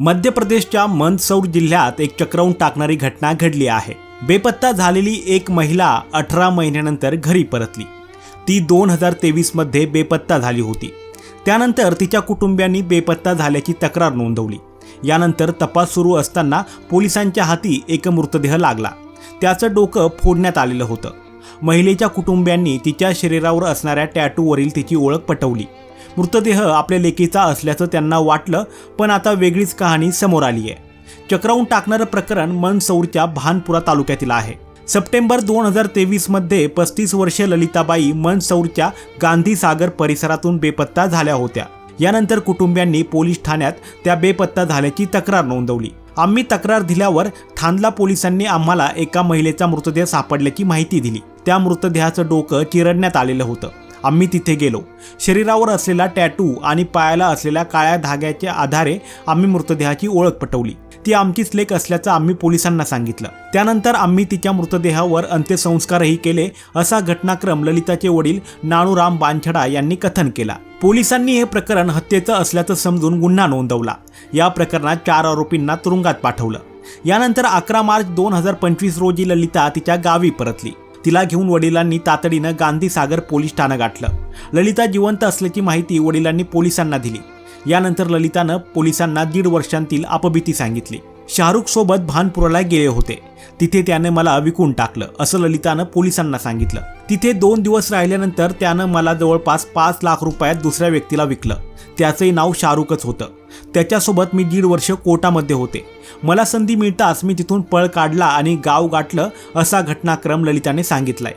मध्य प्रदेशच्या मंदसौर जिल्ह्यात एक चक्रवून टाकणारी घटना घडली आहे. बेपत्ता झालेली एक महिला अठरा महिन्यानंतर घरी परतली. ती दोन हजार तेवीसमध्ये बेपत्ता झाली होती. त्यानंतर तिच्या कुटुंबियांनी बेपत्ता झाल्याची तक्रार नोंदवली. यानंतर तपास सुरू असताना पोलिसांच्या हाती एक मृतदेह लागला. त्याचं डोकं फोडण्यात आलेलं होतं. महिलेच्या कुटुंबियांनी तिच्या शरीरावर असणाऱ्या टॅटूवरील तिची ओळख पटवली. मृतदेह आपल्या लेकीचा असल्याचं त्यांना वाटलं पण आता वेगळीच कहाणी समोर आली आहे. चक्रावून टाकणारं प्रकरण मनसौरच्या भानपुरा तालुक्यातील आहे. सप्टेंबर दोन हजार तेवीसमध्ये पस्तीस वर्षीय ललिताबाई मनसौरच्या गांधीसागर परिसरातून बेपत्ता झाल्या होत्या. यानंतर कुटुंबियांनी पोलीस ठाण्यात त्या बेपत्ता झाल्याची तक्रार नोंदवली. आम्ही तक्रार दिल्यावर थांदला पोलिसांनी आम्हाला एका महिलेचा मृतदेह सापडल्याची माहिती दिली. त्या मृतदेहाचं डोकं चिरडण्यात आलेलं होतं. आम्ही तिथे गेलो. शरीरावर असलेला टॅटू आणि पायाला असलेल्या काळ्या धाग्याच्या आधारे आम्ही मृतदेहाची ओळख पटवली. ती आमचीच लेख असल्याचं आम्ही पोलिसांना सांगितलं. त्यानंतर आम्ही तिच्या मृतदेहावर अंत्यसंस्कारही केले असा घटनाक्रम ललिताचे वडील नाणूराम बांछडा यांनी कथन केला. पोलिसांनी हे प्रकरण हत्येचं असल्याचं समजून गुन्हा नोंदवला. या प्रकरणात चार आरोपींना तुरुंगात पाठवलं. यानंतर अकरा मार्च दोन हजार पंचवीस रोजी ललिता तिच्या गावी परतली. तिला घेऊन वडिलांनी तातडीनं गांधी सागर पोलीस ठाणं गाठलं. ललिता जिवंत असल्याची माहिती वडिलांनी पोलिसांना दिली. यानंतर ललितानं पोलिसांना दीड वर्षांतील अपभीती सांगितली. शाहरुखसोबत भानपुराला गेले होते. तिथे त्याने मला विकून टाकलं असं ललितानं पोलिसांना सांगितलं. तिथे दोन दिवस राहिल्यानंतर त्यानं मला जवळपास पाच लाख रुपयात दुसऱ्या व्यक्तीला विकलं. त्याचंही नाव शाहरुखच होतं. त्याच्यासोबत मी दीड वर्ष कोर्टामध्ये होते. मला संधी मिळताच मी तिथून पळ काढला आणि गाव गाठलं असा घटनाक्रम ललिताने सांगितलाय.